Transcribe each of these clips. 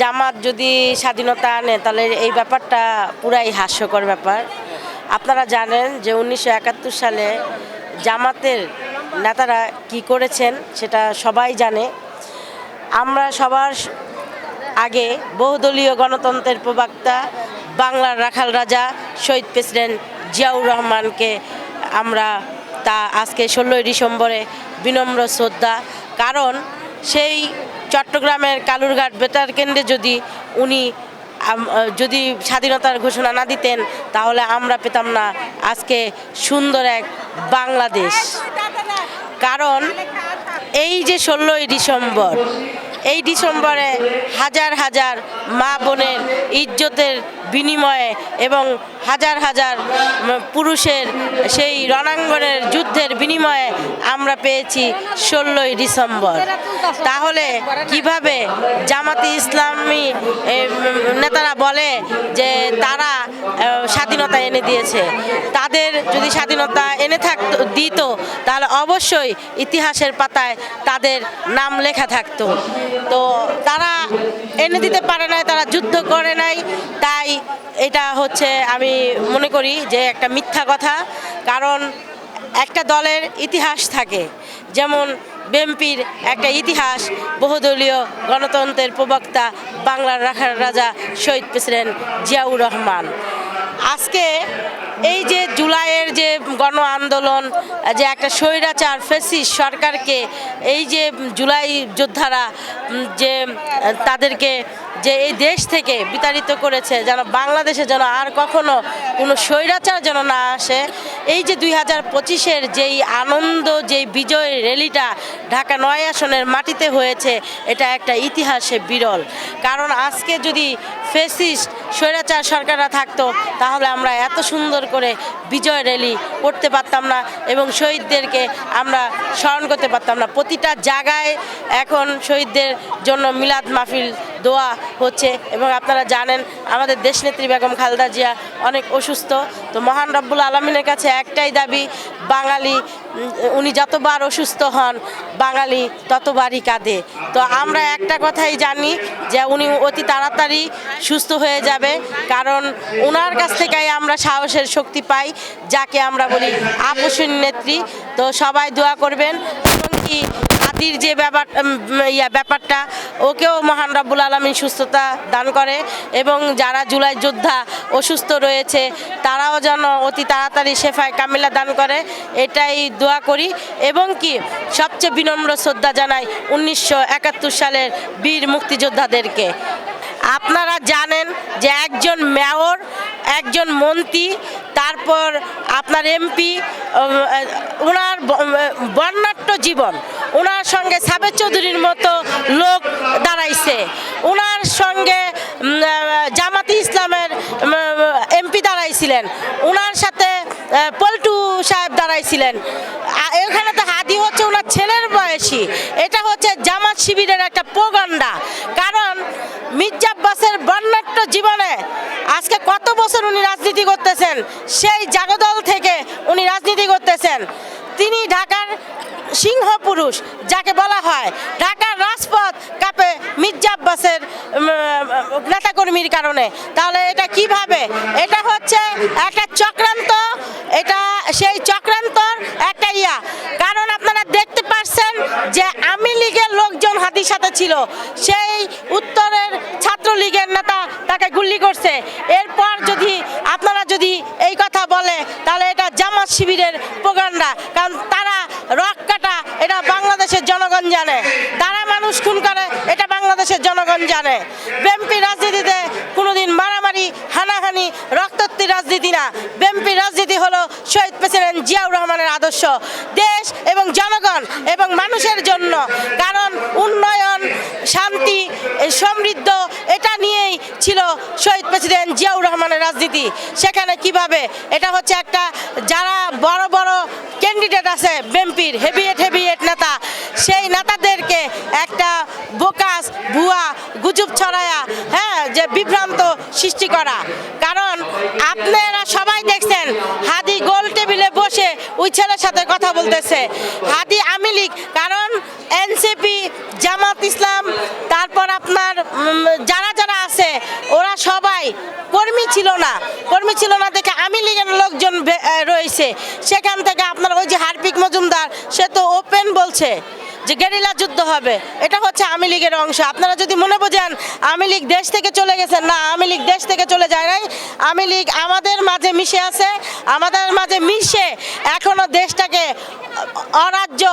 জামাত যদি স্বাধীনতা আনে, তাহলে এই ব্যাপারটা পুরাই হাস্যকর ব্যাপার। আপনারা জানেন যে উনিশশো একাত্তর সালে জামাতের নেতারা কি করেছেন, সেটা সবাই জানে। আমরা সবার আগে বহুদলীয় গণতন্ত্রের প্রবক্তা, বাংলার রাখাল রাজা, শহীদ প্রেসিডেন্ট জিয়াউর রহমানকে আমরা তা আজকে ষোলোই ডিসেম্বরে বিনম্র শ্রদ্ধা, কারণ সেই চট্টগ্রামের কালুরঘাট বেতার কেন্দ্রে যদি উনি যদি স্বাধীনতার ঘোষণা না দিতেন, তাহলে আমরা পেতাম না আজকে সুন্দর এক বাংলাদেশ। কারণ এই যে ষোলোই ডিসেম্বর এই ডিসেম্বরে হাজার হাজার মা বোনের ইজ্জতের বিনিময়ে এবং হাজার হাজার পুরুষের সেই রণাঙ্গনের যুদ্ধের বিনিময়ে আমরা পেয়েছি ষোলোই ডিসেম্বর। তাহলে কীভাবে জামাতি ইসলামী নেতারা বলে যে স্বাধীনতা এনে দিয়েছে। তাদের যদি স্বাধীনতা এনে থাকতো দিত, তাহলে অবশ্যই ইতিহাসের পাতায় তাদের নাম লেখা থাকতো। তো তারা এনে দিতে পারে নাই, তারা যুদ্ধ করে নাই। তাই এটা হচ্ছে আমি মনে করি যে একটা মিথ্যা কথা। কারণ একটা দলের ইতিহাস থাকে। যেমন বিএনপির একটা ইতিহাস, বহুদলীয় গণতন্ত্রের প্রবক্তা বাংলার রাখার রাজা শহীদ প্রেসিডেন্ট জিয়াউর রহমান। আজকে এই যে জুলাইয়ের যে গণ আন্দোলন, যে একটা স্বৈরাচার ফেসিস সরকারকে, এই যে জুলাই যোদ্ধারা যে, তাদেরকে যে এই দেশ থেকে বিতাড়িত করেছে, যেন বাংলাদেশে যেন আর কখনো কোনো স্বৈরাচার যেন না আসে, এই যে দুই হাজার পঁচিশের যেই আনন্দ, যেই বিজয় র্যালিটা ঢাকা নয় আসনের মাটিতে হয়েছে, এটা একটা ইতিহাসে বিরল। কারণ আজকে যদি ফেসিস্ট স্বৈরাচার সরকাররা থাকতো, তাহলে আমরা এত সুন্দর করে বিজয় র্যালি করতে পারতাম না এবং শহীদদেরকে আমরা স্মরণ করতে পারতাম না। প্রতিটা জায়গায় এখন শহীদদের জন্য মিলাদ মাহফিল দোয়া হচ্ছে এবং আপনারা জানেন আমাদের দেশনেত্রী বেগম খালেদা জিয়া অনেক অসুস্থ। তো মহান রব্বুল আলমিনের কাছে একটাই দাবি, বাঙালি উনি যতবার অসুস্থ হন, বাঙালি ততবারই কাঁদে। তো আমরা একটা কথাই জানি যে উনি অতি তাড়াতাড়ি সুস্থ হয়ে যাবে, কারণ ওনার কাছ থেকেই আমরা সাহসের শক্তি পাই, যাকে আমরা বলি আপসীন নেত্রী। তো সবাই দোয়া করবেন। এমনকি আদির যে ব্যাপার ইয়া ব্যাপারটা, ওকেও মহান রব্বুল আলমী সুস্থতা দান করে এবং যারা জুলাই যোদ্ধা অসুস্থ রয়েছে, তারাও যেন অতি তাড়াতাড়ি শেফায় কামিলা দান করে, এটাই দোয়া করি। এবং কি, সবচেয়ে বিনম্র শ্রদ্ধা জানাই উনিশশো একাত্তর সালের বীর মুক্তিযোদ্ধাদেরকে। আপনারা জানেন যে একজন মেয়র, একজন মন্ত্রী তারপর আপনার এমপি ওনার বর্ণাঢ্য জীবন। ওনার সঙ্গে সাবেদ চৌধুরীর মতো লোক দাঁড়াইছে। ওনার সঙ্গে জামাতি ইসলামের এমপি দাঁড়াইছিলেন। ওনার সাথে পল্টু সাহেব দাঁড়াইছিলেন। এখানে তো হাদি হচ্ছে ওনার ছেলের বয়সী। এটা হচ্ছে জামাত শিবিরের একটা প্রোগান্ডা। কারণ মির্জা আব্বাসের বর্ণাঢ্য জীবনে আজকে কত বছর উনি রাজনীতি করতেছেন, সেই জাগদল থেকে উনি রাজনীতি করতেছেন। তিনি ঢাকার সিংহ পুরুষ যাকে বলা হয় ঢাকার রাজপথ কাপে মির্জা আব্বাসের নেতাকর্মীর কারণে। তাহলে এটা কীভাবে? এটা হচ্ছে একটা চক্রান্ত, এটা সেই চক্রান্তর একটা ইয়া। কারণ আপনারা দেখতে পাচ্ছেন যে আমি লীগের লোকজন হাতির সাথে ছিল। সেই উত্তরের ছাত্রলীগের নেতা তাকে গুলি করছে। এরপর যদি আপনারা যদি এই কথা বলে, তাহলে এটা জামাত শিবিরের প্রোগান্ডা কারণ তারা রক কাটা, এটা বাংলাদেশের জনগণ জানে। তারা মানুষ খুন করে বাংলাদেশের জনগণ জানে। বিএনপি রাজনীতিতে কোনোদিন মারামারি, হানাহানি, রক্তাক্তি রাজনীতি না। বিএনপি রাজনীতি হলো শহীদ প্রেসিডেন্ট জিয়াউর রহমানের আদর্শ। দেশ এবং জনগণ এবং মানুষের জন্য। কারণ উন্নয়ন, শান্তি, সমৃদ্ধ, এটা নিয়েই ছিল শহীদ প্রেসিডেন্ট জিয়াউর রহমানের রাজনীতি। সেখানে কীভাবে? এটা হচ্ছে একটা যারা বড় বড় ক্যান্ডিডেট আছে বিএনপির হেভিয়েট হেভিয়েট একটা বোকাস ভুয়া গুজব ছড়ায়া হ্যাঁ যে বিভ্রান্ত সৃষ্টি করা। কারণ আপনারা সবাই দেখছেন, হাদি গোল টেবিলে বসে ওই ছেলের সাথে কথা বলতেছে। হাদি আওয়ামী লীগ, কারণ এনসিপি, জামাত ইসলাম, তারপর আপনার যারা যারা আছে, ওরা সবাই কর্মী ছিল না। কর্মী ছিল না দেখে আমি লীগের লোকজন রয়েছে। সেখান থেকে আপনার ওই যে হারপিক মজুমদার, সে তো ওপেন বলছে। যে গেরিলা যুদ্ধ হবে, এটা হচ্ছে আওয়ামী লীগের অংশ। আপনারা যদি মনে বোঝেন, আওয়ামী লীগ দেশ থেকে চলে গেছেন না, আওয়ামী লীগ দেশ থেকে চলে যায় নাই। আওয়ামী লীগ আমাদের মাঝে মিশে আছে, আমাদের মাঝে মিশে এখনও দেশটাকে অরাজ্য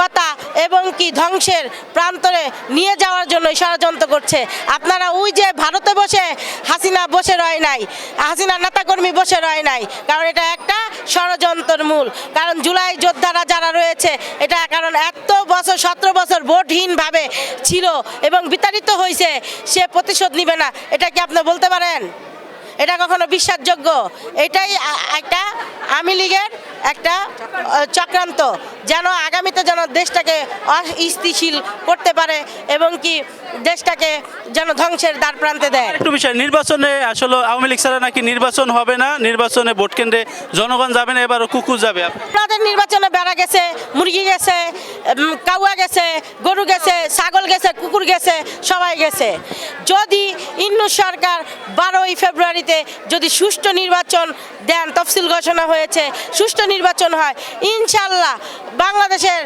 কথা এবং কি ধ্বংসের প্রান্তরে নিয়ে যাওয়ার জন্য ষড়যন্ত্র করছে। আপনারা ওই যে ভারতে বসে হাসিনা বসে রয় নাই, হাসিনা নেতাকর্মী বসে রয় নাই, কারণ এটা একটা ষড়যন্ত্রের মূল। কারণ জুলাই যোদ্ধারা যারা রয়েছে, এটা কারণ এত বছর সতেরো বছর ভোটহীনভাবে ছিল এবং বিতাড়িত হয়েছে, সে প্রতিশোধ নিবে না। এটা কি আপনি বলতে পারেন? এটা কখনো বিশ্বাসযোগ্য? এটাই একটা আওয়ামী লীগের একটা চক্রান্ত যেন আগামীতে যেন দেশটাকে অস্থিতিশীল করতে পারে এবং কি দেশটাকে যেন ধ্বংসের দ্বার প্রান্তে দেয়। একটু বিষয় নির্বাচনে আসলে আওয়ামী লীগ ছাড়া নাকি নির্বাচন হবে না নির্বাচনে ভোট কেন্দ্রে জনগণ যাবে না এবারও কুকুর যাবে। আপনাদের নির্বাচনে বেড়া গেছে মুরগি গেছে কাউয়া গেছে গরু গেছে ছাগল গেছে কুকুর গেছে সবাই গেছে। যদি ইন্নু সরকার বারোই ফেব্রুয়ারিতে যদি সুষ্ঠু নির্বাচন দেন তফসিল ঘোষণা হয়েছে সুষ্ঠু নির্বাচন হয়। ইনশাল্লাহ বাংলাদেশের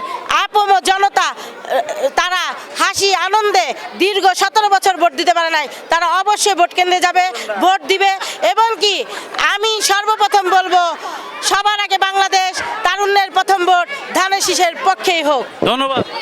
আপম জনতা তারা হাসি, আনন্দে দীর্ঘ সতেরো বছর ভোট দিতে পারে নাই। তারা অবশ্যই ভোট কেন্দ্রে যাবে, ভোট দিবে এবং কি আমি সর্বপ্রথম বলব, সবার আগে বাংলাদেশ তারুণ্যের প্রথম ভোট ধানের শীষের পক্ষেই হোক। ধন্যবাদ।